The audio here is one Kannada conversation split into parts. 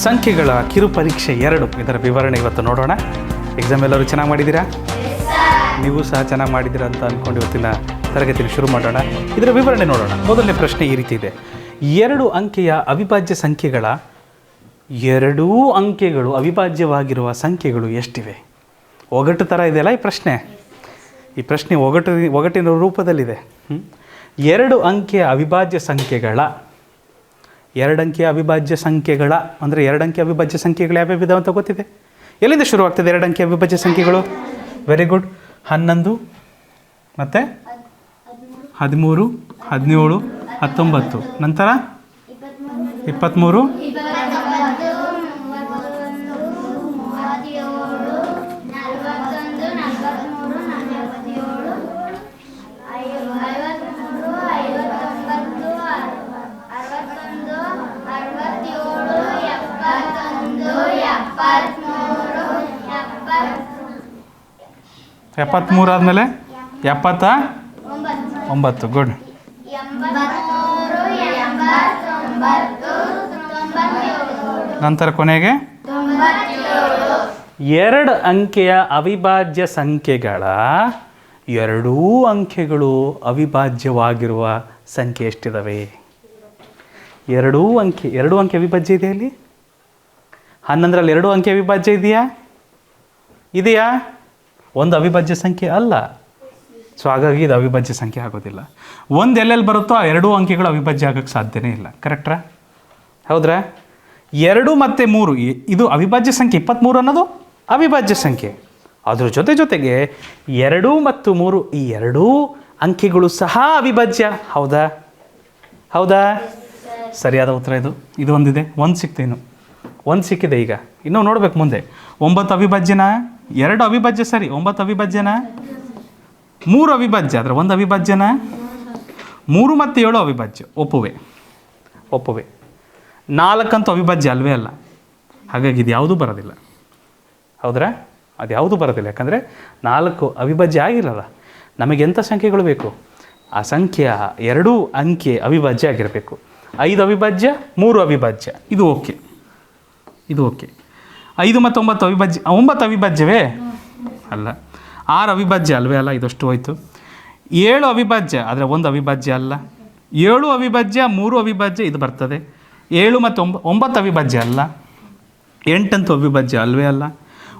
ಸಂಖ್ಯೆಗಳ ಕಿರು ಪರೀಕ್ಷೆ ಎರಡು. ಇದರ ವಿವರಣೆ ಇವತ್ತು ನೋಡೋಣ. ಎಕ್ಸಾಮ್ ಎಲ್ಲರೂ ಚೆನ್ನಾಗಿ ಮಾಡಿದ್ದೀರಾ? ನೀವು ಸಹ ಚೆನ್ನಾಗಿ ಮಾಡಿದ್ದೀರಾ ಅಂತ ಅಂದ್ಕೊಂಡು ಇವತ್ತಿನ ತರಗತಿಯಲ್ಲಿ ಶುರು ಮಾಡೋಣ. ಇದರ ವಿವರಣೆ ನೋಡೋಣ. ಮೊದಲನೇ ಪ್ರಶ್ನೆ ಈ ರೀತಿ ಇದೆ. ಎರಡು ಅಂಕೆಯ ಅವಿಭಾಜ್ಯ ಸಂಖ್ಯೆಗಳ ಎರಡೂ ಅಂಕೆಗಳು ಅವಿಭಾಜ್ಯವಾಗಿರುವ ಸಂಖ್ಯೆಗಳು ಎಷ್ಟಿವೆ? ಒಗಟು ಥರ ಇದೆಯಲ್ಲ ಈ ಪ್ರಶ್ನೆ? ಈ ಪ್ರಶ್ನೆ ಒಗಟು, ಒಗಟಿನ ರೂಪದಲ್ಲಿದೆ? ಎರಡು ಅಂಕೆಯ ಅವಿಭಾಜ್ಯ ಸಂಖ್ಯೆಗಳ ಎರಡು ಅಂಕೆಯ ಅವಿಭಾಜ್ಯ ಸಂಖ್ಯೆಗಳ, ಅಂದರೆ ಎರಡಂಕಿ ಅವಿಭಾಜ್ಯ ಸಂಖ್ಯೆಗಳು ಯಾವ್ಯಾವ ಅಂತ ಗೊತ್ತಿದೆ? ಎಲ್ಲಿಂದ ಶುರುವಾಗ್ತದೆ ಎರಡು ಎರಡಂಕಿ ಅವಿಭಾಜ್ಯ ಸಂಖ್ಯೆಗಳು? ವೆರಿ ಗುಡ್ ಹನ್ನೊಂದು, ಮತ್ತು? ಹದಿಮೂರು, ಹದಿನೇಳು, ಹತ್ತೊಂಬತ್ತು. ನಂತರ? ಇಪ್ಪತ್ತ್ಮೂರು? ಎಪ್ಪತ್ತ್ಮೂರು ಆದಮೇಲೆ? ಎಪ್ಪತ್ತ? ಒಂಬತ್ತು, ಗುಡ್. ನಂತರ ಕೊನೆಗೆ? ಎರಡು ಅಂಕೆಯ ಅವಿಭಾಜ್ಯ ಸಂಖ್ಯೆಗಳ ಎರಡೂ ಅಂಕೆಗಳು ಅವಿಭಾಜ್ಯವಾಗಿರುವ ಸಂಖ್ಯೆ ಎಷ್ಟಿದಾವೆ? ಎರಡೂ ಅಂಕೆ, ಎರಡು ಅಂಕೆ ಅವಿಭಾಜ್ಯ ಇದೆ ಅಲ್ಲಿ? ಹನ್ನೊಂದರಲ್ಲಿ ಎರಡು ಅಂಕೆ ಅವಿಭಾಜ್ಯ ಇದೆಯಾ? ಇದೆಯಾ? ಒಂದು ಅವಿಭಾಜ್ಯ ಸಂಖ್ಯೆ ಅಲ್ಲ. ಸೊ ಹಾಗಾಗಿ ಇದು ಅವಿಭಾಜ್ಯ ಸಂಖ್ಯೆ ಆಗೋದಿಲ್ಲ. ಒಂದು ಎಲ್ಲೆಲ್ಲಿ ಬರುತ್ತೋ ಆ ಎರಡೂ ಅಂಕೆಗಳು ಅವಿಭಾಜ್ಯ ಆಗೋಕ್ಕೆ ಸಾಧ್ಯನೇ ಇಲ್ಲ. ಕರೆಕ್ಟ್ರಾ ಹೌದ್ರಾ? ಎರಡು ಮತ್ತು ಮೂರು ಇದು ಅವಿಭಾಜ್ಯ ಸಂಖ್ಯೆ ಇಪ್ಪತ್ತ್ಮೂರು ಅನ್ನೋದು ಅವಿಭಾಜ್ಯ ಸಂಖ್ಯೆ. ಅದ್ರ ಜೊತೆ ಜೊತೆಗೆ ಎರಡು ಮತ್ತು ಮೂರು, ಈ ಎರಡೂ ಅಂಕೆಗಳು ಸಹ ಅವಿಭಾಜ್ಯ. ಹೌದಾ? ಹೌದಾ? ಸರಿಯಾದ ಉತ್ತರ ಇದು. ಇದು ಒಂದಿದೆ. ಒಂದು ಸಿಕ್ತೇನು. ಒಂದು ಸಿಕ್ಕಿದೆ ಈಗ. ಇನ್ನೂ ನೋಡ್ಬೇಕು ಮುಂದೆ. ಒಂಬತ್ತು ಅವಿಭಾಜ್ಯನ? ಎರಡು ಅವಿಭಾಜ್ಯ ಸರಿ, ಒಂಬತ್ತು ಅವಿಭಾಜ್ಯನ? ಮೂರು ಅವಿಭಾಜ್ಯ, ಆದರೆ ಒಂದು ಅವಿಭಾಜ್ಯನ? ಮೂರು ಮತ್ತು ಏಳು ಅವಿಭಾಜ್ಯ, ಒಪ್ಪುವೆ. ಒಪ್ಪುವೆ. ನಾಲ್ಕಂತೂ ಅವಿಭಾಜ್ಯ ಅಲ್ವೇ ಅಲ್ಲ. ಹಾಗಾಗಿ ಇದು ಯಾವುದೂ ಬರೋದಿಲ್ಲ. ಹೌದ್ರಾ? ಅದು ಯಾವುದೂ ಬರೋದಿಲ್ಲ. ಯಾಕಂದರೆ ನಾಲ್ಕು ಅವಿಭಾಜ್ಯ ಆಗಿರಲ್ಲ. ನಮಗೆ ಎಂಥ ಸಂಖ್ಯೆಗಳು ಬೇಕು? ಆ ಸಂಖ್ಯೆಯ ಎರಡೂ ಅಂಕೆ ಅವಿಭಾಜ್ಯ ಆಗಿರಬೇಕು. ಐದು ಅವಿಭಾಜ್ಯ, ಮೂರು ಅವಿಭಾಜ್ಯ. ಇದು ಓಕೆ. ಇದು ಓಕೆ. ಐದು ಮತ್ತು ಒಂಬತ್ತು ಅವಿಭಾಜ್ಯ ಒಂಬತ್ತು ಅವಿಭಾಜ್ಯವೇ? ಅಲ್ಲ. ಆರು ಅವಿಭಾಜ್ಯ ಅಲ್ವೇ? ಅಲ್ಲ, ಇದಷ್ಟು ಹೋಯಿತು. ಏಳು ಅವಿಭಾಜ್ಯ, ಆದರೆ ಒಂದು ಅವಿಭಾಜ್ಯ ಅಲ್ಲ. ಏಳು ಅವಿಭಾಜ್ಯ, ಮೂರು ಅವಿಭಾಜ್ಯ, ಇದು ಬರ್ತದೆ. ಏಳು ಮತ್ತು ಒಂಬ ಒಂಬತ್ತು ಅವಿಭಾಜ್ಯ ಅಲ್ಲ. ಎಂಟಂತೂ ಅವಿಭಾಜ್ಯ ಅಲ್ವೇ ಅಲ್ಲ.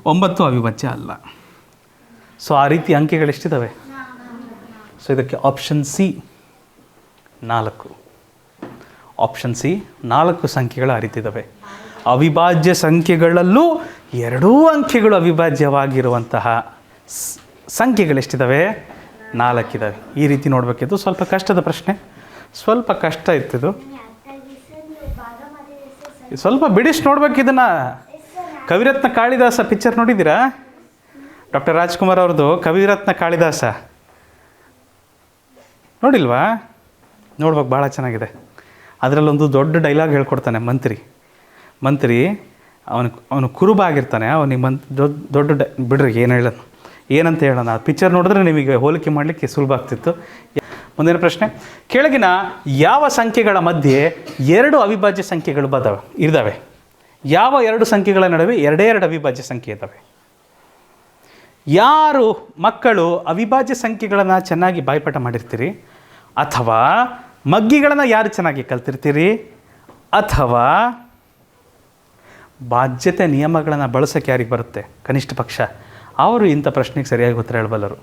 ಒಂಬತ್ತು ಅವಿಭಾಜ್ಯ ಅಲ್ಲ. ಸೊ ಆ ರೀತಿ ಅಂಕೆಗಳು ಎಷ್ಟಿದ್ದಾವೆ ಸೊ ಇದಕ್ಕೆ ಆಪ್ಷನ್ ಸಿ ನಾಲ್ಕು. ಆಪ್ಷನ್ ಸಿ ನಾಲ್ಕು ಸಂಖ್ಯೆಗಳು ಆ ರೀತಿ ಇದ್ದಾವೆ ಅವಿಭಾಜ್ಯ ಸಂಖ್ಯೆಗಳಲ್ಲೂ ಎರಡೂ ಅಂಕೆಗಳು ಅವಿಭಾಜ್ಯವಾಗಿರುವಂತಹ ಸಂಖ್ಯೆಗಳೆಷ್ಟಿದ್ದಾವೆ ನಾಲ್ಕಿದ್ದಾವೆ ಈ ರೀತಿ ನೋಡಬೇಕಿದ್ದು ಸ್ವಲ್ಪ ಕಷ್ಟದ ಪ್ರಶ್ನೆ. ಸ್ವಲ್ಪ ಕಷ್ಟ ಇತ್ತಿದು ಸ್ವಲ್ಪ ಬಿಡಿಸಿ ನೋಡ್ಬೇಕು ಇದನ್ನು. ಕವಿರತ್ನ ಕಾಳಿದಾಸ ಪಿಕ್ಚರ್ ನೋಡಿದ್ದೀರಾ? ಡಾಕ್ಟರ್ ರಾಜ್ಕುಮಾರ್ ಅವ್ರದ್ದು ಕವಿರತ್ನ ಕಾಳಿದಾಸ. ನೋಡಿಲ್ವಾ? ನೋಡ್ಬೇಕು, ಭಾಳ ಚೆನ್ನಾಗಿದೆ. ಅದರಲ್ಲೊಂದು ದೊಡ್ಡ ಡೈಲಾಗ್ ಹೇಳ್ಕೊಡ್ತಾನೆ ಮಂತ್ರಿ. ಮಂತ್ರಿ, ಅವನು ಅವನು ಕುರುಬಾಗಿರ್ತಾನೆ. ಅವನಿಗೆ ಮಂತ್ ದೊಡ್ಡ ದೊಡ್ಡ ಬಿಡ್ರಿ, ಏನು ಹೇಳೋಣ ಏನಂತ ಹೇಳೋಣ? ಆ ಪಿಕ್ಚರ್ ನೋಡಿದ್ರೆ ನಿಮಗೆ ಹೋಲಿಕೆ ಮಾಡಲಿಕ್ಕೆ ಸುಲಭ ಆಗ್ತಿತ್ತು. ಮುಂದಿನ ಪ್ರಶ್ನೆ. ಕೆಳಗಿನ ಯಾವ ಸಂಖ್ಯೆಗಳ ಮಧ್ಯೆ ಎರಡು ಅವಿಭಾಜ್ಯ ಸಂಖ್ಯೆಗಳು ಬದವೆ ಇದ್ದಾವೆ ಯಾವ ಎರಡು ಸಂಖ್ಯೆಗಳ ನಡುವೆ ಎರಡೇ ಎರಡು ಅವಿಭಾಜ್ಯ ಸಂಖ್ಯೆ ಇದ್ದಾವೆ ಯಾರು ಮಕ್ಕಳು ಅವಿಭಾಜ್ಯ ಸಂಖ್ಯೆಗಳನ್ನು ಚೆನ್ನಾಗಿ ಬಾಯ್ಪಾಠ ಮಾಡಿರ್ತೀರಿ? ಅಥವಾ ಮಗ್ಗಿಗಳನ್ನು ಯಾರು ಚೆನ್ನಾಗಿ ಕಲ್ತಿರ್ತೀರಿ? ಅಥವಾ ಬಾಧ್ಯತೆ ನಿಯಮಗಳನ್ನು ಬಳಸೋಕ್ಕೆ ಯಾರಿಗೆ ಬರುತ್ತೆ? ಕನಿಷ್ಠ ಪಕ್ಷ. ಅವರು ಇಂಥ ಪ್ರಶ್ನೆಗೆ ಸರಿಯಾಗಿ ಉತ್ತರ ಹೇಳಬಲ್ಲರು.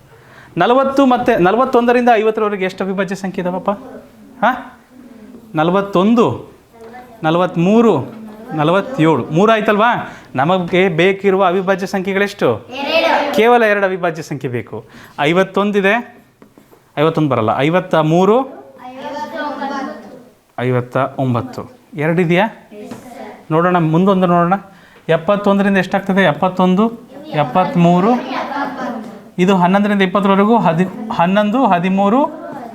ನಲವತ್ತು ಮತ್ತು ನಲವತ್ತೊಂದರಿಂದ ಐವತ್ತರವರೆಗೆ ಎಷ್ಟು ಅವಿಭಾಜ್ಯ ಸಂಖ್ಯೆ ಇದಾವಪ್ಪ? ಹಾಂ? ನಲವತ್ತೊಂದು ನಲವತ್ತ್ಮೂರು ನಲವತ್ತೇಳು. ಮೂರು ಆಯ್ತಲ್ವಾ? ನಮಗೆ ಬೇಕಿರುವ ಅವಿಭಾಜ್ಯ ಸಂಖ್ಯೆಗಳೆಷ್ಟು? ಕೇವಲ ಎರಡು ಅವಿಭಾಜ್ಯ ಸಂಖ್ಯೆ ಬೇಕು. ಐವತ್ತೊಂದಿದೆ. ಐವತ್ತೊಂದು ಬರಲ್ಲ. ಐವತ್ತ ಮೂರು ಐವತ್ತ ಒಂಬತ್ತು. ಎರಡಿದೆಯಾ ನೋಡೋಣ, ಮುಂದೊಂದು ನೋಡೋಣ. ಎಪ್ಪತ್ತೊಂದರಿಂದ ಎಷ್ಟಾಗ್ತದೆ? ಎಪ್ಪತ್ತೊಂದು ಎಪ್ಪತ್ತ್ಮೂರು ಇದು ಹನ್ನೊಂದರಿಂದ ಇಪ್ಪತ್ತರವರೆಗೂ ಹದಿ, ಹನ್ನೊಂದು, ಹದಿಮೂರು,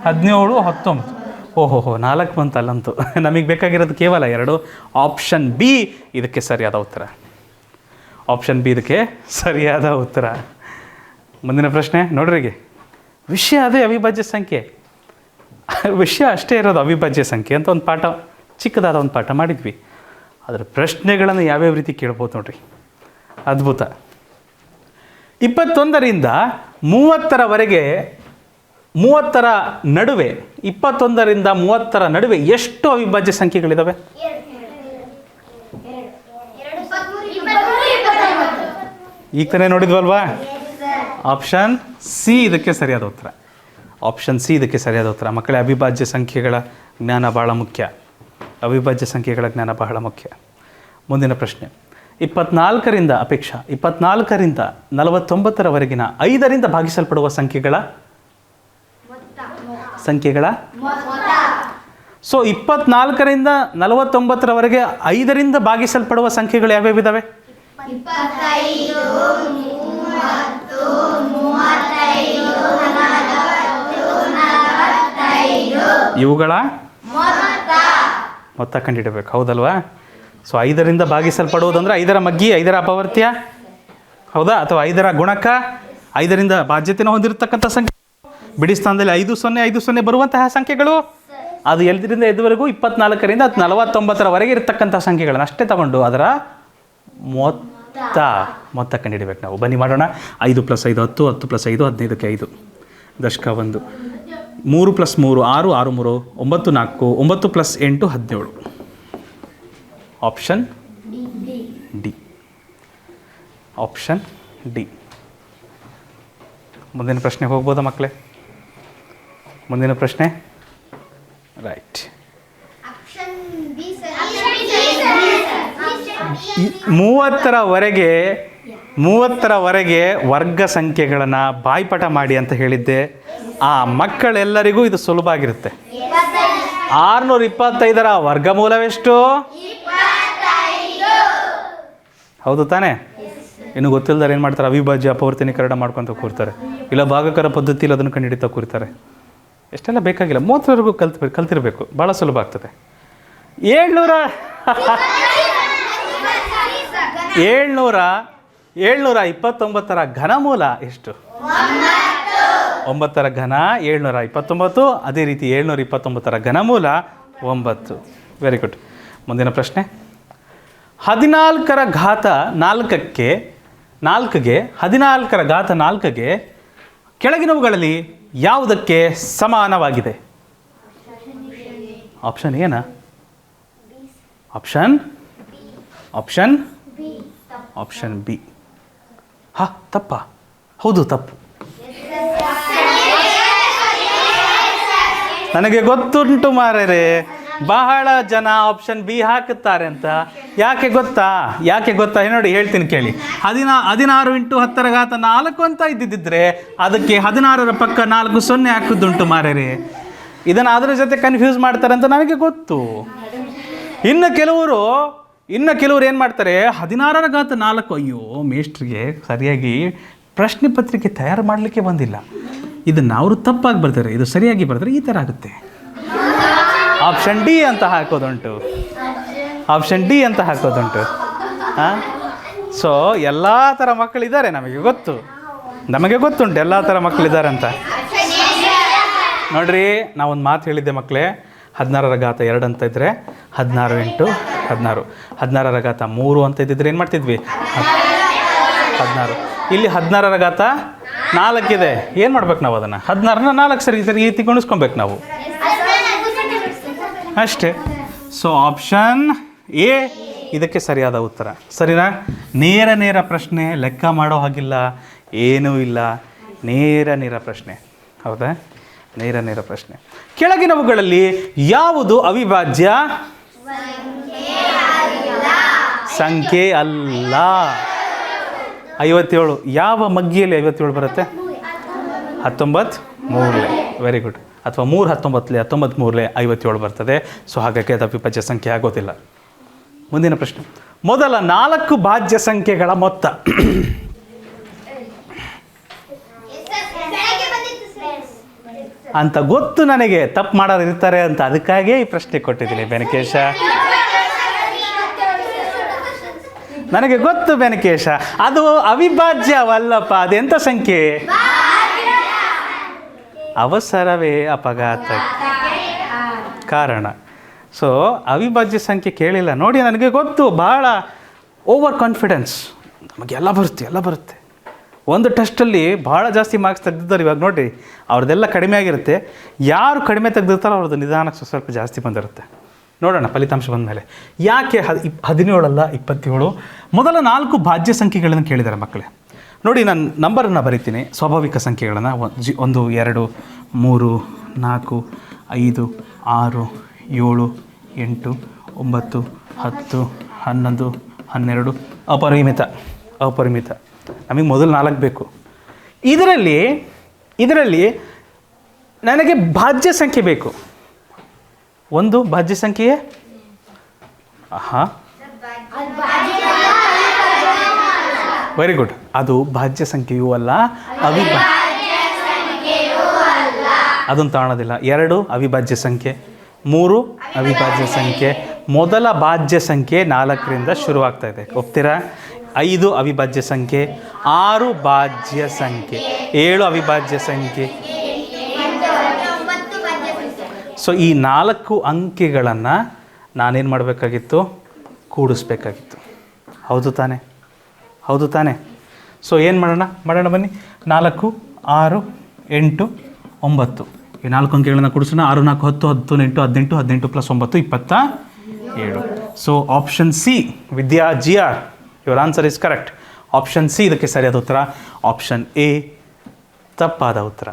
ಹದಿನೇಳು, ಹತ್ತೊಂಬತ್ತು. ಓಹೋ, ಹೋ, ನಾಲ್ಕು ಬಂತಲ್ಲಂತೂ. ನಮಗೆ ಬೇಕಾಗಿರೋದು ಕೇವಲ ಎರಡು. ಆಪ್ಷನ್ ಬಿ ಇದಕ್ಕೆ ಸರಿಯಾದ ಉತ್ತರ. ಆಪ್ಷನ್ ಬಿ ಇದಕ್ಕೆ ಸರಿಯಾದ ಉತ್ತರ. ಮುಂದಿನ ಪ್ರಶ್ನೆ ನೋಡ್ರಿಗೆ ವಿಷಯ ಅದೇ ಅವಿಭಾಜ್ಯ ಸಂಖ್ಯೆ. ವಿಷಯ ಅಷ್ಟೇ ಇರೋದು ಅವಿಭಾಜ್ಯ ಸಂಖ್ಯೆ ಅಂತ ಒಂದು ಪಾಠ, ಚಿಕ್ಕದಾದ ಒಂದು ಪಾಠ ಮಾಡಿದ್ವಿ. ಅದರ ಪ್ರಶ್ನೆಗಳನ್ನು ಯಾವ್ಯಾವ ರೀತಿ ಕೇಳ್ಬೋದು ನೋಡ್ರಿ. ಅದ್ಭುತ. ಇಪ್ಪತ್ತೊಂದರಿಂದ ಮೂವತ್ತರವರೆಗೆ ಮೂವತ್ತರ ನಡುವೆ, ಇಪ್ಪತ್ತೊಂದರಿಂದ ಮೂವತ್ತರ ನಡುವೆ ಎಷ್ಟು ಅವಿಭಾಜ್ಯ ಸಂಖ್ಯೆಗಳಿದ್ದಾವೆ ಈಗ ತಾನೇ ನೋಡಿದ್ವಲ್ವಾ? ಆಪ್ಷನ್ ಸಿ ಇದಕ್ಕೆ ಸರಿಯಾದ ಉತ್ತರ. ಆಪ್ಷನ್ ಸಿ ಇದಕ್ಕೆ ಸರಿಯಾದ ಉತ್ತರ. ಮಕ್ಕಳೇ, ಅವಿಭಾಜ್ಯ ಸಂಖ್ಯೆಗಳ ಜ್ಞಾನ ಬಹಳ ಮುಖ್ಯ. ಅವಿಭಾಜ್ಯ ಸಂಖ್ಯೆಗಳ ಜ್ಞಾನ ಬಹಳ ಮುಖ್ಯ. ಮುಂದಿನ ಪ್ರಶ್ನೆ. ಇಪ್ಪತ್ನಾಲ್ಕರಿಂದ ಅಪೇಕ್ಷಾ, ಇಪ್ಪತ್ನಾಲ್ಕರಿಂದ ನಲವತ್ತೊಂಬತ್ತರವರೆಗಿನ ಐದರಿಂದ ಭಾಗಿಸಲ್ಪಡುವ ಸಂಖ್ಯೆಗಳ? ಸಂಖ್ಯೆಗಳ? ಸೊ ಇಪ್ಪತ್ನಾಲ್ಕರಿಂದ ನಲವತ್ತೊಂಬತ್ತರವರೆಗೆ ಐದರಿಂದ ಭಾಗಿಸಲ್ಪಡುವ ಸಂಖ್ಯೆಗಳು ನಲವತ್ತೈದು ಇವುಗಳ? ಮೊತ್ತ ಕಂಡುಹಿಡಬೇಕು ಹೌದಲ್ವಾ? ಸೊ ಐದರಿಂದ ಭಾಗಿಸಲ್ಪಡುವುದಂದ್ರೆ ಐದರ ಮಗ್ಗಿ, ಐದರ ಅಪವರ್ತ್ಯ? ಹೌದಾ? ಅಥವಾ ಐದರ ಗುಣಕ? ಐದರಿಂದ ಬಾಧ್ಯತೆನ ಹೊಂದಿರತಕ್ಕಂಥ ಸಂಖ್ಯೆ? ಬಿಡಿ ಸ್ಥಾನದಲ್ಲಿ ಐದು ಸೊನ್ನೆ ಐದು ಸೊನ್ನೆ ಬರುವಂತಹ ಸಂಖ್ಯೆಗಳು? ಅದು ಎಲ್ದರಿಂದ ಎದುವರೆಗೂ ಇಪ್ಪತ್ನಾಲ್ಕರಿಂದ ಅದು ನಲವತ್ತೊಂಬತ್ತರವರೆಗೆ ಇರತಕ್ಕಂಥ ಸಂಖ್ಯೆಗಳನ್ನು ಅಷ್ಟೇ ತಗೊಂಡು ಅದರ ಮೊತ್ತ ಮೊತ್ತ ಕಂಡುಹಿಡಬೇಕು ನಾವು. ಬನ್ನಿ ಮಾಡೋಣ. ಐದು ಪ್ಲಸ್ ಐದು ಹತ್ತು ಹತ್ತು ಪ್ಲಸ್ ಐದು ಹದಿನೈದಕ್ಕೆ ಐದು. ದಶಕ ಒಂದು. ಮೂರು ಪ್ಲಸ್ ಮೂರು ಆರು ಆರು ಮೂರು ಒಂಬತ್ತು ನಾಲ್ಕು ಒಂಬತ್ತು ಪ್ಲಸ್ ಎಂಟು ಹದಿನೇಳು. ಆಪ್ಷನ್ ಡಿ ಆಪ್ಷನ್ ಡಿ ಮುಂದಿನ ಪ್ರಶ್ನೆ ಹೋಗ್ಬೋದಾ ಮಕ್ಕಳೇ? ಮುಂದಿನ ಪ್ರಶ್ನೆ? ರೈಟ್ ಮೂವತ್ತರವರೆಗೆ ಮೂವತ್ತರವರೆಗೆ ವರ್ಗ ಸಂಖ್ಯೆಗಳನ್ನು ಬಾಯ್ಪಾಠ ಮಾಡಿ ಅಂತ ಹೇಳಿದ್ದೆ. ಆ ಮಕ್ಕಳೆಲ್ಲರಿಗೂ ಇದು ಸುಲಭ ಆಗಿರುತ್ತೆ. ಆರುನೂರ ಇಪ್ಪತ್ತೈದರ ವರ್ಗಮೂಲವೆಷ್ಟು ಹೌದು ತಾನೇ? ಇನ್ನು ಗೊತ್ತಿಲ್ಲದಾರೆ ಏನು ಮಾಡ್ತಾರೆ? ಅವಿಭಾಜ್ಯ ಅಪವರ್ತನೀಕರಣ ಮಾಡ್ಕೊತ ಕೂರ್ತಾರೆ. ಇಲ್ಲ ಭಾಗಕರ ಪದ್ಧತಿಯಲ್ಲಿ ಅದನ್ನು ಕಂಡುಹಿಡಿತಾ ಕೂರ್ತಾರೆ. ಎಷ್ಟೆಲ್ಲ ಬೇಕಾಗಿಲ್ಲ. ಮೂವತ್ತರವರೆಗೂ ಕಲ್ತ್ ಕಲ್ತಿರಬೇಕು. ಭಾಳ ಸುಲಭ ಆಗ್ತದೆ. ಏಳ್ನೂರ ಏಳ್ನೂರ ಏಳ್ನೂರ ಇಪ್ಪತ್ತೊಂಬತ್ತರ ಘನಮೂಲ ಎಷ್ಟು? ಒಂಬತ್ತರ ಘನ ಏಳ್ನೂರ ಇಪ್ಪತ್ತೊಂಬತ್ತು. ಅದೇ ರೀತಿ ಏಳ್ನೂರ ಇಪ್ಪತ್ತೊಂಬತ್ತರ ಘನಮೂಲ ಒಂಬತ್ತು. ವೆರಿ ಗುಡ್ ಮುಂದಿನ ಪ್ರಶ್ನೆ. ಹದಿನಾಲ್ಕರ ಘಾತ ನಾಲ್ಕಕ್ಕೆ ನಾಲ್ಕಿಗೆ ಹದಿನಾಲ್ಕರ ಘಾತ ನಾಲ್ಕಿಗೆ ಕೆಳಗಿನವುಗಳಲ್ಲಿ ಯಾವುದಕ್ಕೆ ಸಮಾನವಾಗಿದೆ? ಆಪ್ಷನ್ ಏನ? ಆಪ್ಷನ್ ಆಪ್ಷನ್ ಆಪ್ಷನ್ ಬಿ ಹಾ, ತಪ್ಪ. ಹೌದು, ತಪ್ಪು. ನನಗೆ ಗೊತ್ತುಂಟು ಮಾರರೆ. ಬಹಳ ಜನ ಆಪ್ಷನ್ ಬಿ ಹಾಕುತ್ತಾರೆ ಅಂತ. ಯಾಕೆ ಗೊತ್ತಾ? ಯಾಕೆ ಗೊತ್ತಾ? ನೋಡಿ, ಹೇಳ್ತೀನಿ ಕೇಳಿ. ಹದಿನಾ, ಹದಿನಾರು ಇಂಟು ಹತ್ತರ ಘಾತ ನಾಲ್ಕು ಅಂತ ಇದ್ದಿದ್ದರೆ ಅದಕ್ಕೆ ಹದಿನಾರರ ಪಕ್ಕ ನಾಲ್ಕು ಸೊನ್ನೆ ಹಾಕುದುಂಟು ಮಾರರೆ. ಇದನ್ನು ಅದರ ಜೊತೆ ಕನ್ಫ್ಯೂಸ್ ಮಾಡ್ತಾರೆ ಅಂತ ನನಗೆ ಗೊತ್ತು. ಇನ್ನು ಕೆಲವರು ಇನ್ನು ಕೆಲವರು ಏನು ಮಾಡ್ತಾರೆ? ಹದಿನಾರರ ಗಾತ ನಾಲ್ಕು, ಅಯ್ಯೋ, ಮೇಷ್ಟ್ರಿಗೆ ಸರಿಯಾಗಿ ಪ್ರಶ್ನೆ ಪತ್ರಿಕೆ ತಯಾರು ಮಾಡಲಿಕ್ಕೆ ಬಂದಿಲ್ಲ. ಇದನ್ನು ಅವರು ತಪ್ಪಾಗಿ ಬರ್ತಾರೆ, ಇದು ಸರಿಯಾಗಿ ಬರ್ತಾರೆ ಈ ಥರ ಆಗುತ್ತೆ. ಆಪ್ಷನ್ ಡಿ ಅಂತ ಹಾಕೋದುಂಟು. ಆಪ್ಷನ್ ಡಿ ಅಂತ ಹಾಕೋದುಂಟು. ಹಾಂ ಸೊ ಎಲ್ಲ ಥರ ಮಕ್ಕಳಿದ್ದಾರೆ ನಮಗೆ ಗೊತ್ತು. ನಮಗೆ ಗೊತ್ತುಂಟು ಎಲ್ಲ ಥರ ಮಕ್ಕಳಿದ್ದಾರೆ ಅಂತ. ನೋಡ್ರಿ, ನಾವೊಂದು ಮಾತು ಹೇಳಿದ್ದೆ ಮಕ್ಕಳೇ ಹದಿನಾರರ ಘಾತ ಎರಡು ಅಂತ ಇದ್ದರೆ ಹದಿನಾರು ಇಂಟು ಹದಿನಾರು. ಹದಿನಾರರ ಘಾತ ಮೂರು ಅಂತ ಇದ್ದಿದ್ರೆ ಏನು ಮಾಡ್ತಿದ್ವಿ? ಹದಿನಾರು. ಇಲ್ಲಿ ಹದಿನಾರರ ಘಾತ ನಾಲ್ಕಿದೆ. ಏನು ಮಾಡ್ಬೇಕು ನಾವು ಅದನ್ನು? ಹದಿನಾರನ್ನ ನಾಲ್ಕು ಸರಿ ಸರಿ ಈ ರೀತಿ ಗುಣಿಸ್ಕೊಬೇಕು ನಾವು. ಅಷ್ಟೇ. ಸೊ ಆಪ್ಷನ್ ಎ ಇದಕ್ಕೆ ಸರಿಯಾದ ಉತ್ತರ. ಸರಿನಾ? ನೇರ ನೇರ ಪ್ರಶ್ನೆ ಲೆಕ್ಕ ಮಾಡೋ ಹಾಗಿಲ್ಲ, ಏನೂ ಇಲ್ಲ. ನೇರ ನೇರ ಪ್ರಶ್ನೆ. ಹೌದಾ? ನೇರ ನೇರ ಪ್ರಶ್ನೆ. ಕೆಳಗಿನವುಗಳಲ್ಲಿ ಯಾವುದು ಅವಿಭಾಜ್ಯ? ಸಂಖ್ಯೆ ಅಲ್ಲ. ಐವತ್ತೇಳು. ಯಾವ ಮಗ್ಗಿಯಲ್ಲಿ ಐವತ್ತೇಳು ಬರುತ್ತೆ? ಹತ್ತೊಂಬತ್ತು ಮೂರಲೆ ವೆರಿ ಗುಡ್ ಅಥವಾ ಮೂರು ಹತ್ತೊಂಬತ್ತಲೆ ಹತ್ತೊಂಬತ್ತು ಮೂರಲೆ ಐವತ್ತೇಳು ಬರ್ತದೆ. ಸೊ ಹಾಗಾಗಿ ಅದು ಅವಿಭಾಜ್ಯ ಸಂಖ್ಯೆ ಆಗೋದಿಲ್ಲ. ಮುಂದಿನ ಪ್ರಶ್ನೆ. ಮೊದಲ ನಾಲ್ಕು ಭಾಜ್ಯ ಸಂಖ್ಯೆಗಳ ಮೊತ್ತ. ಅಂತ ಗೊತ್ತು ನನಗೆ. ತಪ್ಪು ಮಾಡೋರು ಇರ್ತಾರೆ ಅಂತ ಅದಕ್ಕಾಗೇ ಈ ಪ್ರಶ್ನೆ ಕೊಟ್ಟಿದ್ದೀನಿ, ಬೆನಕೇಶ. ನನಗೆ ಗೊತ್ತು ಬೆನಕೇಶ, ಅದು ಅವಿಭಾಜ್ಯವಲ್ಲಪ್ಪ ಅದೆಂಥ ಸಂಖ್ಯೆ? ಅವಸರವೇ ಅಪಘಾತ. ಕಾರಣ. ಸೊ ಅವಿಭಾಜ್ಯ ಸಂಖ್ಯೆ ಕೇಳಿಲ್ಲ. ನೋಡಿ, ನನಗೆ ಗೊತ್ತು ಭಾಳ ಓವರ್ ಕಾನ್ಫಿಡೆನ್ಸ್ ನಮಗೆಲ್ಲ ಬರುತ್ತೆ, ಎಲ್ಲ ಬರುತ್ತೆ. ಒಂದು ಟೆಸ್ಟಲ್ಲಿ ಭಾಳ ಜಾಸ್ತಿ ಮಾರ್ಕ್ಸ್ ತೆಗ್ದಿದ್ದಾರೆ ಇವಾಗ ನೋಡಿ. ಅವ್ರದ್ದೆಲ್ಲ ಕಡಿಮೆ ಆಗಿರುತ್ತೆ. ಯಾರು ಕಡಿಮೆ ತೆಗ್ದಿರ್ತಾರೋ ಅವ್ರದ್ದು ನಿಧಾನಕ್ಕೆ ಸ್ವಲ್ಪ ಜಾಸ್ತಿ ಬಂದಿರುತ್ತೆ. ನೋಡೋಣ ಫಲಿತಾಂಶ ಬಂದ ಮೇಲೆ ಯಾಕೆ ಹದಿನೇಳಲ್ಲ ಇಪ್ಪತ್ತೇಳು? ಮೊದಲ ನಾಲ್ಕು ಭಾಜ್ಯ ಸಂಖ್ಯೆಗಳನ್ನು ಕೇಳಿದ್ದಾರೆ ಮಕ್ಕಳೇ. ನೋಡಿ, ನಾನು ನಂಬರನ್ನು ಬರೀತೀನಿ. ಸ್ವಾಭಾವಿಕ ಸಂಖ್ಯೆಗಳನ್ನು ಒಂದು, ಎರಡು, ಮೂರು, ನಾಲ್ಕು, ಐದು, ಆರು, ಏಳು, ಎಂಟು, ಒಂಬತ್ತು, ಹತ್ತು, ಹನ್ನೊಂದು, ಹನ್ನೆರಡು. ಅಪರಿಮಿತ ಅಪರಿಮಿತ. ನಮಗೆ ಮೊದಲು ನಾಲ್ಕು ಬೇಕು. ಇದರಲ್ಲಿ ಇದರಲ್ಲಿ ನನಗೆ ಭಾಜ್ಯ ಸಂಖ್ಯೆ ಬೇಕು. ಒಂದು ಭಾಜ್ಯ ಸಂಖ್ಯೆಯೇ? ವೆರಿ ಗುಡ್ ಅದು ಭಾಜ್ಯ ಸಂಖ್ಯೆಯೂ ಅಲ್ಲ, ಅವಿಭಾ ಅದನ್ನು ತಾಣೋದಿಲ್ಲ. ಎರಡು, ಅವಿಭಾಜ್ಯ ಸಂಖ್ಯೆ. ಮೂರು, ಅವಿಭಾಜ್ಯ ಸಂಖ್ಯೆ. ಮೊದಲ ಭಾಜ್ಯ ಸಂಖ್ಯೆ ನಾಲ್ಕರಿಂದ ಶುರುವಾಗ್ತಾ ಇದೆ. ಒಪ್ತೀರಾ? ಐದು, ಅವಿಭಾಜ್ಯ ಸಂಖ್ಯೆ. ಆರು, ಭಾಜ್ಯ ಸಂಖ್ಯೆ. ಏಳು, ಅವಿಭಾಜ್ಯ ಸಂಖ್ಯೆ. ಸೊ ಈ ನಾಲ್ಕು ಅಂಕೆಗಳನ್ನು ನಾನೇನು ಮಾಡಬೇಕಾಗಿತ್ತು? ಕೂಡಿಸ್ಬೇಕಾಗಿತ್ತು. ಹೌದು ತಾನೆ? ಹೌದು ತಾನೆ? ಸೊ ಏನು ಮಾಡೋಣ? ಮಾಡೋಣ ಬನ್ನಿ. ನಾಲ್ಕು, ಆರು, ಎಂಟು, ಒಂಬತ್ತು. ಈ ನಾಲ್ಕು ಅಂಕೆಗಳನ್ನು ಕೂಡಿಸೋಣ. ಆರು, ನಾಲ್ಕು, ಹತ್ತು ಹತ್ತು, ಎಂಟು, ಹದಿನೆಂಟು ಹದಿನೆಂಟು ಪ್ಲಸ್ ಒಂಬತ್ತು, ಇಪ್ಪತ್ತ ಏಳು. So option C Vidya G R your answer is correct option C ಇದಕ್ಕೆ ಸರಿಯಾದ ಉತ್ತರ. ಆಪ್ಷನ್ ಎ ತಪ್ಪಾದ ಉತ್ತರ.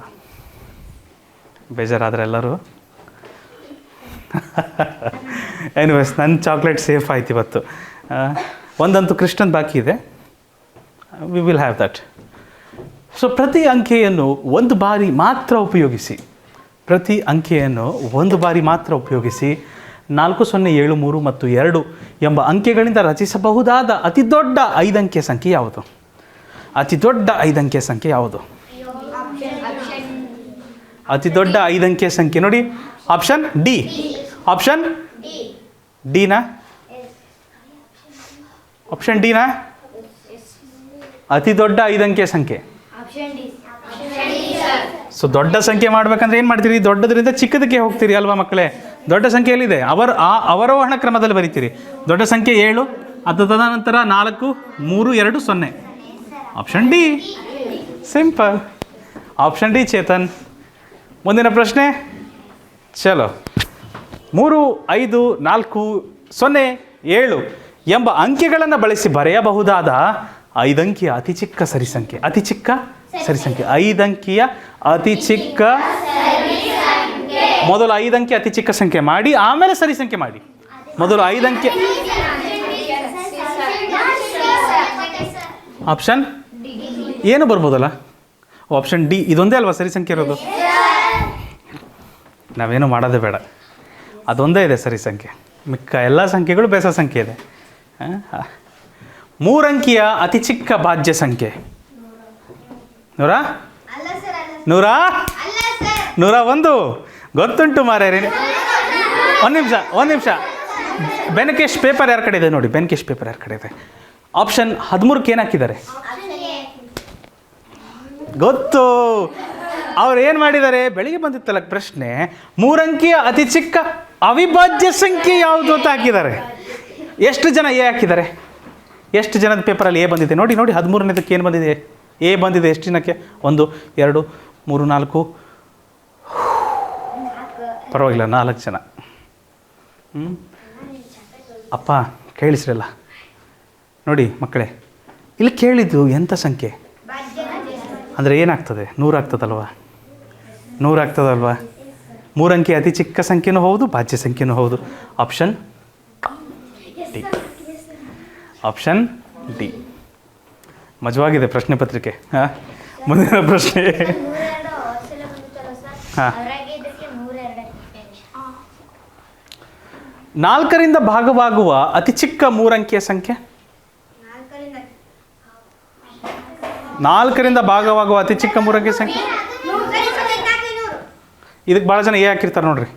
ಬೇಜಾರಾದರೆ ಎಲ್ಲರೂ ಎನಿವೇಸ್ ನನ್ನ ಚಾಕ್ಲೇಟ್ ಸೇಫ್ ಆಯ್ತು ಇವತ್ತು. ಒಂದಂತೂ ಕೃಷ್ಣನ್ ಬಾಕಿ ಇದೆ. We will have that so ಪ್ರತಿ ಅಂಕೆಯನ್ನು ಒಂದು ಬಾರಿ ಮಾತ್ರ ಉಪಯೋಗಿಸಿ. ಪ್ರತಿ ಅಂಕೆಯನ್ನು ಒಂದು ಬಾರಿ ಮಾತ್ರ ಉಪಯೋಗಿಸಿ ನಾಲ್ಕು ಸೊನ್ನೆ ಏಳು ಮೂರು ಮತ್ತು ಎರಡು ಎಂಬ ಅಂಕೆಗಳಿಂದ ರಚಿಸಬಹುದಾದ ಅತಿ ದೊಡ್ಡ ಐದಂಕೆ ಸಂಖ್ಯೆ ಯಾವುದು? ಅತಿ ದೊಡ್ಡ ಐದಂಕೆ ಸಂಖ್ಯೆ ಯಾವುದು? ಅತಿ ದೊಡ್ಡ ಐದಂಕೆ ಸಂಖ್ಯೆ. ನೋಡಿ ಆಪ್ಷನ್ ಡಿ ಆಪ್ಷನ್ ಡಿನಾ ಆಪ್ಷನ್ ಡಿನಾ ಅತಿ ದೊಡ್ಡ ಐದಂಕೆ ಸಂಖ್ಯೆ. ಡಿ ಸೊ ದೊಡ್ಡ ಸಂಖ್ಯೆ ಮಾಡ್ಬೇಕಂದ್ರೆ ಏನು ಮಾಡ್ತೀರಿ? ದೊಡ್ಡದರಿಂದ ಚಿಕ್ಕದಕ್ಕೆ ಹೋಗ್ತೀರಿ ಅಲ್ವಾ ಮಕ್ಕಳೇ? ದೊಡ್ಡ ಸಂಖ್ಯೆಯಲ್ಲಿದೆ. ಅವರ ಆ ಅವರೋಹಣ ಕ್ರಮದಲ್ಲಿ ಬರೀತೀರಿ. ದೊಡ್ಡ ಸಂಖ್ಯೆ ಏಳು, ಅದು ತದನಂತರ ನಾಲ್ಕು, ಮೂರು, ಎರಡು, ಸೊನ್ನೆ. Option D simple option D Chetan. ಮುಂದಿನ ಪ್ರಶ್ನೆ. ಚಲೋ. ಮೂರು, ಐದು, ನಾಲ್ಕು, ಸೊನ್ನೆ, ಏಳು ಎಂಬ ಅಂಕೆಗಳನ್ನು ಬಳಸಿ ಬರೆಯಬಹುದಾದ ಐದಂಕಿಯ ಅತಿ ಚಿಕ್ಕ ಸರಿಸಂಖ್ಯೆ. ಅತಿ ಚಿಕ್ಕ ಸರಿಸಂಖ್ಯೆ. ಐದಂಕಿಯ ಅತಿ ಚಿಕ್ಕ ಮೊದಲು ಐದಂಕಿ ಅತಿ ಚಿಕ್ಕ ಸಂಖ್ಯೆ ಮಾಡಿ, ಆಮೇಲೆ ಸರಿಸಂಖ್ಯೆ ಮಾಡಿ. ಮೊದಲು ಐದಂಕಿ ಆಪ್ಷನ್? ಏನು ಬರ್ಬೋದಲ್ಲ? ಆಪ್ಷನ್ ಡಿ, ಇದೊಂದೇ ಅಲ್ವಾ ಸರಿಸಂಖ್ಯೆ ಇರೋದು? ನಾವೇನು ಮಾಡೋದೇ ಬೇಡ. ಅದೊಂದೇ ಇದೆ ಸರಿ ಸಂಖ್ಯೆ. ಮಿಕ್ಕ ಎಲ್ಲ ಸಂಖ್ಯೆಗಳು ಬೇಸ ಸಂಖ್ಯೆ ಇದೆ? ಮೂರಂಕಿಯ ಅತಿ ಚಿಕ್ಕ ಭಾಜ್ಯ ಸಂಖ್ಯೆ. ನೂರ? ನೂರ? ನೂರ ಒಂದು. ಗೊತ್ತುಂಟು ಮಾರ್ಯಾರಿ ಒಂದು ನಿಮಿಷ ಒಂದು ನಿಮಿಷ. ಬೆನಕೇಶ್ ಪೇಪರ್ ಯಾರ ಕಡೆ ಇದೆ ನೋಡಿ, ಬೆನಕೇಶ್ ಪೇಪರ್ ಯಾರ ಕಡೆ ಇದೆ ಆಪ್ಷನ್ ಹದಿಮೂರಕ್ಕೆ ಏನು ಹಾಕಿದ್ದಾರೆ? ಗೊತ್ತು. ಅವ್ರು ಏನು ಮಾಡಿದ್ದಾರೆ? ಬೆಳಿಗ್ಗೆ ಬಂದಿತ್ತಲ್ಲ ಪ್ರಶ್ನೆ, ಮೂರಂಕಿಯ ಅತಿ ಚಿಕ್ಕ ಅವಿಭಾಜ್ಯ ಸಂಖ್ಯೆ ಯಾವುದು ಅಂತ ಹಾಕಿದ್ದಾರೆ. ಎಷ್ಟು ಜನ ಎ ಹಾಕಿದ್ದಾರೆ? ಎಷ್ಟು ಜನದ ಪೇಪರಲ್ಲಿ ಎ ಬಂದಿದೆ? ನೋಡಿ ನೋಡಿ, ಹದಿಮೂರನೇದಕ್ಕೆ ಏನು ಬಂದಿದೆ? ಎ ಬಂದಿದೆ ಎಷ್ಟು ಜನಕ್ಕೆ ಒಂದು, ಎರಡು, ಮೂರು, ನಾಲ್ಕು. ಪರವಾಗಿಲ್ಲ, ನಾಲ್ಕು ಜನ. ಹ್ಞೂ ಅಪ್ಪ, ಕೇಳಿಸ್ರಲ್ಲ. ನೋಡಿ, ಮಕ್ಕಳೇ, ಇಲ್ಲಿ ಕೇಳಿದ್ದು ಎಂಥ ಸಂಖ್ಯೆ? ಅಂದರೆ ಏನಾಗ್ತದೆ? ನೂರಾಗ್ತದಲ್ವಾ? ನೂರಾಗ್ತದಲ್ವಾ? ಮೂರಂಕಿ ಅತಿ ಚಿಕ್ಕ ಸಂಖ್ಯೆನೂ ಹೌದು, ಭಾಜ್ಯ ಸಂಖ್ಯೆನೂ ಹೌದು. ಆಪ್ಷನ್ ಡಿ ಆಪ್ಷನ್ ಡಿ ಮಜವಾಗಿದೆ ಪ್ರಶ್ನೆ ಪತ್ರಿಕೆ. ಹಾಂ? ಮುಂದಿನ ಪ್ರಶ್ನೆ. ಹಾಂ. ನಾಲ್ಕರಿಂದ ಭಾಗವಾಗುವ ಅತಿ ಚಿಕ್ಕ ಮೂರಂಕಿಯ ಸಂಖ್ಯೆ? ನಾಲ್ಕರಿಂದ ಭಾಗವಾಗುವ ಅತಿ ಚಿಕ್ಕ ಮೂರಂಕಿಯ ಸಂಖ್ಯೆ? ಇದಕ್ಕೆ ಭಾಳ ಜನ ಎ ಹಾಕಿರ್ತಾರೆ ನೋಡ್ರಿ.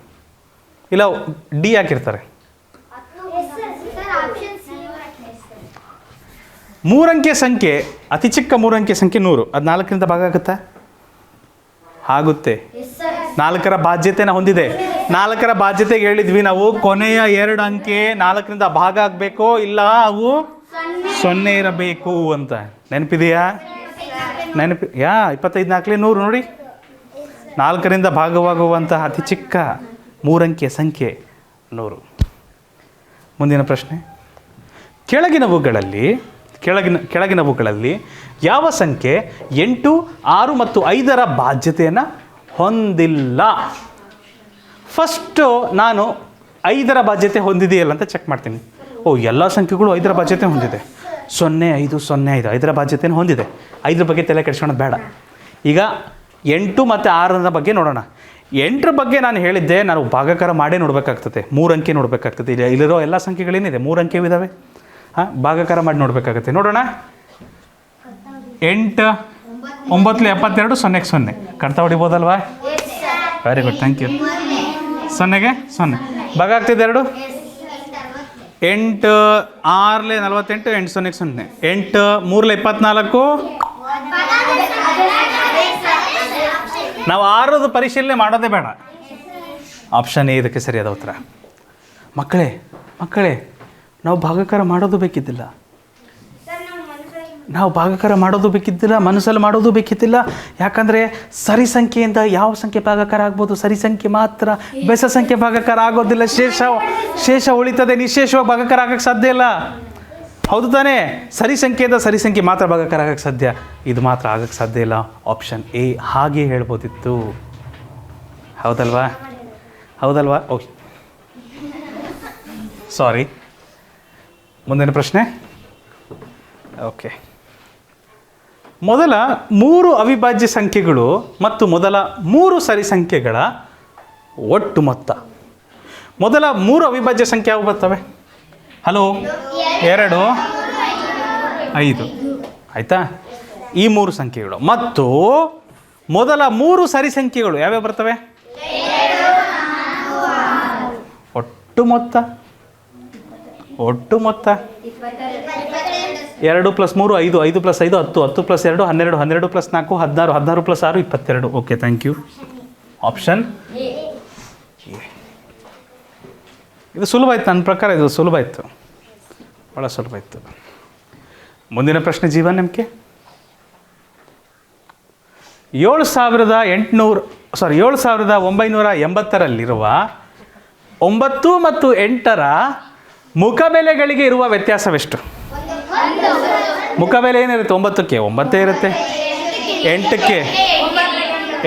ಇಲ್ಲ, ಡಿ ಹಾಕಿರ್ತಾರೆ. ಮೂರಂಕೆ ಸಂಖ್ಯೆ, ಅತಿ ಚಿಕ್ಕ ಮೂರಂಕೆ ಸಂಖ್ಯೆ ನೂರು. ಅದು ನಾಲ್ಕರಿಂದ ಭಾಗ ಆಗುತ್ತಾ? ಆಗುತ್ತೆ. ನಾಲ್ಕರ ಬಾಧ್ಯತೆನ ಹೊಂದಿದೆ. ನಾಲ್ಕರ ಬಾಧ್ಯತೆಗೆ ಹೇಳಿದ್ವಿ ನಾವು, ಕೊನೆಯ ಎರಡು ಅಂಕೆ ನಾಲ್ಕರಿಂದ ಭಾಗ ಆಗಬೇಕು, ಇಲ್ಲ ಅವು ಸೊನ್ನೆ ಇರಬೇಕು ಅಂತ. ನೆನಪಿದೆಯಾ? ನೆನಪಿ, ಯಾ, ಇಪ್ಪತ್ತೈದು ನಾಲ್ಕಲೇ ನೂರು ನೋಡಿ. ನಾಲ್ಕರಿಂದ ಭಾಗವಾಗುವಂತಹ ಅತಿ ಚಿಕ್ಕ ಮೂರಂಕಿಯ ಸಂಖ್ಯೆ ನೂರು. ಮುಂದಿನ ಪ್ರಶ್ನೆ. ಕೆಳಗಿನವುಗಳಲ್ಲಿ, ಕೆಳಗಿನ, ಕೆಳಗಿನವುಗಳಲ್ಲಿ ಯಾವ ಸಂಖ್ಯೆ ಎಂಟು, ಆರು ಮತ್ತು ಐದರ ಬಾಧ್ಯತೆಯನ್ನು ಹೊಂದಿಲ್ಲ? ಫಸ್ಟು ನಾನು ಐದರ ಬಾಧ್ಯತೆ ಹೊಂದಿದೆಯಲ್ಲ ಅಂತ ಚೆಕ್ ಮಾಡ್ತೀನಿ. ಓ, ಎಲ್ಲ ಸಂಖ್ಯೆಗಳು ಐದರ ಬಾಧ್ಯತೆ ಹೊಂದಿದೆ. ಸೊನ್ನೆ, ಐದು ಸೊನ್ನೆ, ಐದು, ಐದರ ಬಾಧ್ಯತೆಯನ್ನು ಹೊಂದಿದೆ. ಐದರ ಬಗ್ಗೆ ತಲೆ ಕೆಡ್ಸ್ಕೊಳೋದು ಬೇಡ. ಈಗ ಎಂಟು ಮತ್ತು ಆರರ ಬಗ್ಗೆ ನೋಡೋಣ. ಎಂಟರ ಬಗ್ಗೆ ನಾನು ಹೇಳಿದ್ದೆ, ನಾನು ಭಾಗಕಾರ ಮಾಡೇ ನೋಡಬೇಕಾಗ್ತದೆ. ಮೂರು ಅಂಕೆ ನೋಡಬೇಕಾಗ್ತದೆ. ಇಲ್ಲಿ ಇಲ್ಲಿರೋ ಎಲ್ಲ ಸಂಖ್ಯೆಗಳೇನಿದೆ? ಮೂರು ಅಂಕೆ ಇದ್ದಾವೆ ಹಾಂ, ಭಾಗಕಾರ ಮಾಡಿ ನೋಡಬೇಕಾಗತ್ತೆ. ನೋಡೋಣ. ಎಂಟು, ಒಂಬತ್ತಲೆ ಎಪ್ಪತ್ತೆರಡು, ಸೊನ್ನೆಗೆ ಸೊನ್ನೆ. ಕಡ್ತಾ ಹೊಡಿಬೋದಲ್ವಾ? ವೆರಿ ಗುಡ್ ಥ್ಯಾಂಕ್ ಯು ಸೊನ್ನೆಗೆ ಸೊನ್ನೆ. ಭಾಗ ಆಗ್ತಿದೆ ಎರಡು? ಎಂಟು, ಆರಲೆ ನಲವತ್ತೆಂಟು, ಎಂಟು, ಸೊನ್ನೆಗೆ ಸೊನ್ನೆ. ಎಂಟು, ಮೂರಲೆ ಇಪ್ಪತ್ನಾಲ್ಕು ನಾವು ಆರೋದು ಪರಿಶೀಲನೆ ಮಾಡೋದೇ ಬೇಡ. ಆಪ್ಷನ್ ಎ ಇದಕ್ಕೆ ಸರಿಯಾದ ಉತ್ತರ. ಮಕ್ಕಳೇ ಮಕ್ಕಳೇ, ನಾವು ಭಾಗಕಾರ ಮಾಡೋದು ಬೇಕಿದ್ದಿಲ್ಲ. ನಾವು ಭಾಗಕಾರ ಮಾಡೋದು ಬೇಕಿದ್ದಿಲ್ಲ, ಮನಸ್ಸಲ್ಲಿ ಮಾಡೋದು ಬೇಕಿದ್ದಿಲ್ಲ. ಯಾಕಂದರೆ ಸರಿ ಸಂಖ್ಯೆಯಿಂದ ಯಾವ ಸಂಖ್ಯೆ ಭಾಗಕಾರ ಆಗ್ಬೋದು? ಸರಿ ಸಂಖ್ಯೆ ಮಾತ್ರ. ಬೆಸ ಸಂಖ್ಯೆ ಭಾಗಕಾರ ಆಗೋದಿಲ್ಲ. ಶೇಷ ಶೇಷ ಉಳಿತದೆ. ನಿಶೇಷವಾಗಿ ಭಾಗಕಾರ ಆಗೋಕ್ಕೆ ಸಾಧ್ಯ ಇಲ್ಲ. ಹೌದು ತಾನೇ. ಸರಿ ಸಂಖ್ಯೆಯಿಂದ ಸರಿ ಸಂಖ್ಯೆ ಮಾತ್ರ ಭಾಗಕಾರ ಆಗಕ್ಕೆ ಸಾಧ್ಯ? ಇದು ಮಾತ್ರ ಆಗಕ್ಕೆ ಸಾಧ್ಯ ಇಲ್ಲ. ಆಪ್ಷನ್ ಎ ಹಾಗೆ ಹೇಳ್ಬೋದಿತ್ತು. ಹೌದಲ್ವಾ? ಹೌದಲ್ವಾ? ಓಕೆ ಸಾರಿ ಮುಂದಿನ ಪ್ರಶ್ನೆ? ಓಕೆ ಮೊದಲ ಮೂರು ಅವಿಭಾಜ್ಯ ಸಂಖ್ಯೆಗಳು ಮತ್ತು ಮೊದಲ ಮೂರು ಸರಿ ಸಂಖ್ಯೆಗಳ ಒಟ್ಟು ಮೊತ್ತ. ಮೊದಲ ಮೂರು ಅವಿಭಾಜ್ಯ ಸಂಖ್ಯೆ ಯಾವ ಬರ್ತವೆ? ಹಲೋ, ಎರಡು, ಐದು. ಆಯಿತಾ? ಈ ಮೂರು ಸಂಖ್ಯೆಗಳು. ಮತ್ತು ಮೊದಲ ಮೂರು ಸರಿ ಸಂಖ್ಯೆಗಳು ಯಾವ್ಯಾವ ಬರ್ತವೆ? ಒಟ್ಟು ಮೊತ್ತ? ಒಟ್ಟು ಮೊತ್ತ? ಎರಡು ಪ್ಲಸ್ ಮೂರು, ಐದು ಐದು ಪ್ಲಸ್ ಐದು, ಹತ್ತು ಹತ್ತು ಪ್ಲಸ್ ಎರಡು, ಹನ್ನೆರಡು ಹನ್ನೆರಡು ಪ್ಲಸ್ ನಾಲ್ಕು, ಹದಿನಾರು ಹದಿನಾರು ಪ್ಲಸ್ ಆರು, ಇಪ್ಪತ್ತೆರಡು. ಓಕೆ ಥ್ಯಾಂಕ್ ಯು ಆಪ್ಷನ್ ಇದು ಸುಲಭ ಇತ್ತು ನನ್ನ ಪ್ರಕಾರ ಇದು ಸುಲಭ ಇತ್ತು ಭಾಳ ಸುಲಭ ಇತ್ತು ಮುಂದಿನ ಪ್ರಶ್ನೆ ಜೀವ ನಿಮಗೆ. ಏಳು ಸಾವಿರದ ಎಂಟುನೂರು ಸಾರಿ ಏಳು ಸಾವಿರದ ಒಂಬೈನೂರ ಎಂಬತ್ತರಲ್ಲಿರುವ ಒಂಬತ್ತು ಮತ್ತು ಎಂಟರ ಮುಖಬೆಲೆಗಳಿಗೆ ಇರುವ ವ್ಯತ್ಯಾಸವೆಷ್ಟು? ಮುಖಬೆಲೆ ಏನಿರುತ್ತೆ? ಒಂಬತ್ತಕ್ಕೆ. ಒಂಬತ್ತೇ ಇರುತ್ತೆ. ಎಂಟಕ್ಕೆ.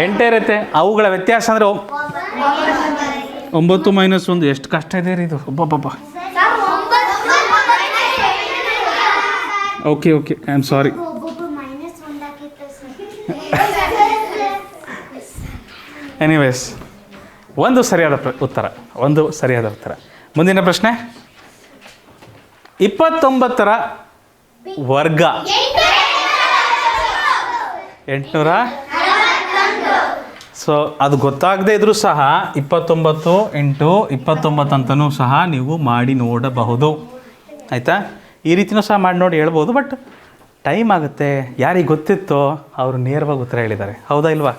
ಎಂಟೇ ಇರುತ್ತೆ. ಅವುಗಳ ವ್ಯತ್ಯಾಸ ಅಂದರೆ ಒಂಬತ್ತು ಮೈನಸ್ ಒಂದು, ಎಷ್ಟು ಕಷ್ಟ ಇದೆ ರೀ ಇದು. ಒಬ್ಬೊಬ್ಬ okay okay I am sorry anyways ಒಂದು ಸರಿಯಾದ ಪ್ರ ಉತ್ತರ, ಒಂದು ಸರಿಯಾದ ಉತ್ತರ. ಮುಂದಿನ ಪ್ರಶ್ನೆ. ಇಪ್ಪತ್ತೊಂಬತ್ತರ ವರ್ಗ. ಎಂಟುನೂರ ಸೊ ಅದು ಗೊತ್ತಾಗದೇ ಇದ್ರೂ ಸಹ ಇಪ್ಪತ್ತೊಂಬತ್ತು ಎಂಟು ಇಪ್ಪತ್ತೊಂಬತ್ತು ಅಂತಲೂ ಸಹ ನೀವು ಮಾಡಿ ನೋಡಬಹುದು. ಆಯಿತಾ? ಈ ರೀತಿನೂ ಸಹ ಮಾಡಿ ನೋಡಿ ಹೇಳ್ಬೋದು, ಬಟ್ ಟೈಮ್ ಆಗುತ್ತೆ. ಯಾರಿಗೆ ಗೊತ್ತಿತ್ತೋ ಅವರು ನೇರವಾಗಿ ಉತ್ತರ ಹೇಳಿದ್ದಾರೆ. ಹೌದಾ ಇಲ್ವಾ?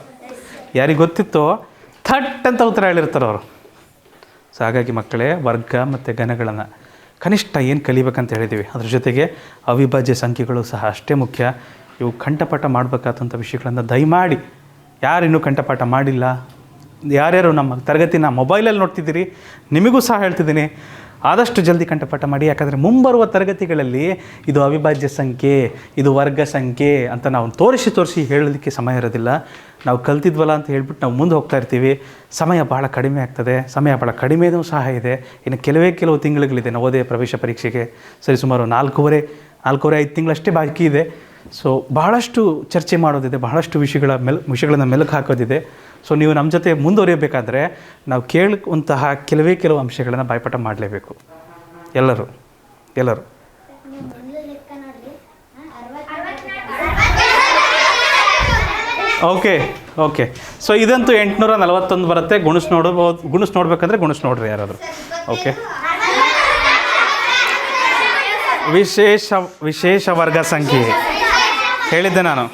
ಯಾರಿಗೆ ಗೊತ್ತಿತ್ತೋ ಥಟ್ ಅಂತ ಉತ್ತರ ಹೇಳಿರ್ತಾರೆ ಅವರು. ಸೊ ಹಾಗಾಗಿ ಮಕ್ಕಳೇ, ವರ್ಗ ಮತ್ತು ಘನಗಳನ್ನು ಕನಿಷ್ಠ ಏನು ಕಲಿಬೇಕಂತ ಹೇಳಿದ್ದೀವಿ. ಅದ್ರ ಜೊತೆಗೆ ಅವಿಭಾಜ್ಯ ಸಂಖ್ಯೆಗಳು ಸಹ ಅಷ್ಟೇ ಮುಖ್ಯ. ಇವು ಕಂಠಪಾಠ ಮಾಡಬೇಕಾದಂಥ ವಿಷಯಗಳನ್ನು ದಯಮಾಡಿ ಯಾರು ಇನ್ನೂ ಕಂಠಪಾಠ ಮಾಡಿಲ್ಲ. ಯಾರ್ಯಾರು ನಮ್ಮ ತರಗತಿನ ಮೊಬೈಲಲ್ಲಿ ನೋಡ್ತಿದ್ದೀರಿ, ನಿಮಗೂ ಸಹ ಹೇಳ್ತಿದ್ದೀನಿ. ಆದಷ್ಟು ಜಲ್ದಿ ಕಂಠಪಾಠ ಮಾಡಿ, ಯಾಕಂದರೆ ಮುಂಬರುವ ತರಗತಿಗಳಲ್ಲಿ ಇದು ಅವಿಭಾಜ್ಯ ಸಂಖ್ಯೆ, ಇದು ವರ್ಗ ಸಂಖ್ಯೆ ಅಂತ ನಾವು ತೋರಿಸಿ ತೋರಿಸಿ ಹೇಳಲಿಕ್ಕೆ ಸಮಯ ಇರೋದಿಲ್ಲ. ನಾವು ಕಲ್ತಿದ್ವಲ್ಲ ಅಂತ ಹೇಳ್ಬಿಟ್ಟು ನಾವು ಮುಂದೆ ಹೋಗ್ತಾ ಇರ್ತೀವಿ. ಸಮಯ ಭಾಳ ಕಡಿಮೆ ಆಗ್ತದೆ. ಸಮಯ ಭಾಳ ಕಡಿಮೆನೂ ಸಹ ಇದೆ. ಇನ್ನು ಕೆಲವೇ ಕೆಲವು ತಿಂಗಳುಗಳಿದೆ ನವೋದಯ ಪ್ರವೇಶ ಪರೀಕ್ಷೆಗೆ. ಸರಿಸುಮಾರು ನಾಲ್ಕೂವರೆ ನಾಲ್ಕೂವರೆ, ಐದು ತಿಂಗಳಷ್ಟೇ ಬಾಕಿ ಇದೆ. ಸೊ ಬಹಳಷ್ಟು ಚರ್ಚೆ ಮಾಡೋದಿದೆ, ಬಹಳಷ್ಟು ವಿಷಯಗಳ ಮೆಲ್, ವಿಷಯಗಳನ್ನು ಮೆಲುಕು ಹಾಕೋದಿದೆ. ಸೊ ನೀವು ನಮ್ಮ ಜೊತೆ ಮುಂದುವರಿಯಬೇಕಾದ್ರೆ ನಾವು ಕೇಳುವಂತಹ ಕೆಲವೇ ಕೆಲವು ಅಂಶಗಳನ್ನು ಬಾಯ್ಪಾಠ ಮಾಡಲೇಬೇಕು. ಎಲ್ಲರೂ ಎಲ್ಲರೂ. Okay okay. ಸೊ ಇದಂತೂ ಎಂಟುನೂರ ನಲವತ್ತೊಂದು ಬರುತ್ತೆ. ಗುಣಿಸ್ ನೋಡಬಹುದು ಗುಣಿಸ್ ನೋಡ್ಬೇಕಂದ್ರೆ ಗುಣಿಸ್ ನೋಡ್ರಿ ಯಾರಾದರೂ. ಓಕೆ. ವಿಶೇಷ ವಿಶೇಷ ವರ್ಗ ಸಂಖ್ಯೆ. ಹೇಳಿದ್ದೆ ನಾನು.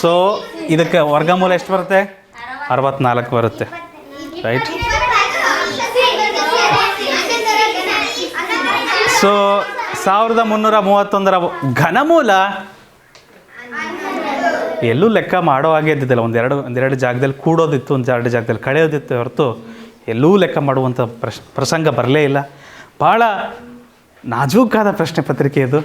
ಸೊ ಇದಕ್ಕೆ ವರ್ಗಮೂಲ ಎಷ್ಟು ಬರುತ್ತೆ? ಅರವತ್ನಾಲ್ಕು ಬರುತ್ತೆ. ರೈಟ್ ಸೊ ಸಾವಿರದ ಮುನ್ನೂರ ಮೂವತ್ತೊಂದರ ಘನಮೂಲ ಎಲ್ಲೂ ಲೆಕ್ಕ ಮಾಡೋ ಹಾಗೆ ಇದ್ದಿದ್ದಿಲ್ಲ. ಒಂದೆರಡು ಒಂದೆರಡು ಜಾಗದಲ್ಲಿ ಕೂಡೋದಿತ್ತು, ಒಂದು ಎರಡು ಜಾಗದಲ್ಲಿ ಕಳೆಯೋದಿತ್ತು ಹೊರತು ಎಲ್ಲೂ ಲೆಕ್ಕ ಮಾಡುವಂಥ ಪ್ರಶ್, ಪ್ರಸಂಗ ಬರಲೇ ಇಲ್ಲ. ಭಾಳ ನಾಜೂಕಾದ ಪ್ರಶ್ನೆ ಪತ್ರಿಕೆ ಇದು.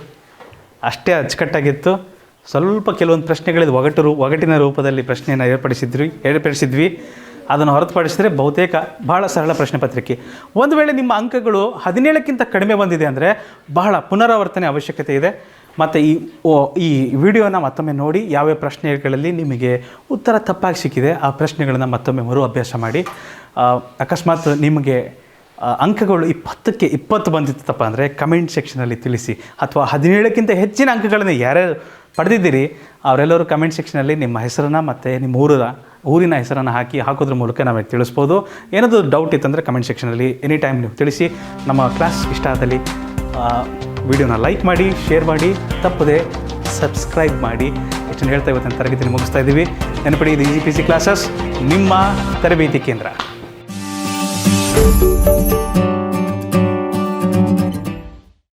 ಅಷ್ಟೇ ಅಚ್ಚುಕಟ್ಟಾಗಿತ್ತು. ಸ್ವಲ್ಪ ಕೆಲವೊಂದು ಪ್ರಶ್ನೆಗಳಿದ್ದು ಒಗಟು ರೂ ಒಗಟಿನ ರೂಪದಲ್ಲಿ ಪ್ರಶ್ನೆಯನ್ನು ಏರ್ಪಡಿಸಿದ್ವಿ ಏರ್ಪಡಿಸಿದ್ವಿ. ಅದನ್ನು ಹೊರತುಪಡಿಸಿದರೆ ಬಹುತೇಕ ಬಹಳ ಸರಳ ಪ್ರಶ್ನೆ ಪತ್ರಿಕೆ. ಒಂದು ವೇಳೆ ನಿಮ್ಮ ಅಂಕಗಳು ಹದಿನೇಳಕ್ಕಿಂತ ಕಡಿಮೆ ಬಂದಿದೆ ಅಂದರೆ ಬಹಳ ಪುನರಾವರ್ತನೆ ಅವಶ್ಯಕತೆ ಇದೆ. ಮತ್ತು ಈ ಓ ಈ ವಿಡಿಯೋನ ಮತ್ತೊಮ್ಮೆ ನೋಡಿ ಯಾವ್ಯಾವ ಪ್ರಶ್ನೆಗಳಲ್ಲಿ ನಿಮಗೆ ಉತ್ತರ ತಪ್ಪಾಗಿ ಸಿಕ್ಕಿದೆ ಆ ಪ್ರಶ್ನೆಗಳನ್ನು ಮತ್ತೊಮ್ಮೆ ಮರು ಅಭ್ಯಾಸ ಮಾಡಿ ಅಕಸ್ಮಾತ್ ನಿಮಗೆ ಅಂಕಗಳು ಇಪ್ಪತ್ತಕ್ಕೆ ಇಪ್ಪತ್ತು ಬಂದಿತ್ತಪ್ಪ ಅಂದರೆ ಕಮೆಂಟ್ ಸೆಕ್ಷನಲ್ಲಿ ತಿಳಿಸಿ. ಅಥವಾ ಹದಿನೇಳಕ್ಕಿಂತ ಹೆಚ್ಚಿನ ಅಂಕಗಳನ್ನು ಯಾರ್ಯಾರು ಪಡೆದಿದ್ದೀರಿ, ಅವರೆಲ್ಲರೂ ಕಮೆಂಟ್ ಸೆಕ್ಷನಲ್ಲಿ ನಿಮ್ಮ ಹೆಸರನ್ನು ಮತ್ತು ನಿಮ್ಮ ಊರ ಊರಿನ ಹೆಸರನ್ನು ಹಾಕಿ, ಹಾಕೋದ್ರ ಮೂಲಕ ನಮಗೆ ತಿಳಿಸ್ಬೋದು. ಏನಾದರೂ ಡೌಟ್ ಇತ್ತಂದರೆ ಕಮೆಂಟ್ ಸೆಕ್ಷನಲ್ಲಿ ಎನಿ ಟೈಮ್ ನೀವು ತಿಳಿಸಿ. ನಮ್ಮ ಕ್ಲಾಸ್ ಇಷ್ಟ ಆದಲ್ಲಿ ವಿಡಿಯೋನ ಲೈಕ್ ಮಾಡಿ ಶೇರ್ ಮಾಡಿ, ತಪ್ಪದೆ ಸಬ್ಸ್ಕ್ರೈಬ್ ಮಾಡಿ. ಎಷ್ಟು ಹೇಳ್ತಾ ಇವತ್ತಿನ ತರಗತಿಯನ್ನು ಮುಗಿಸ್ತಾ ಇದ್ದೀವಿ ನೆನಪಿಡಿ, ಇದು ಇ ಪಿ ಸಿ ಕ್ಲಾಸಸ್ ನಿಮ್ಮ ತರಬೇತಿ ಕೇಂದ್ರ.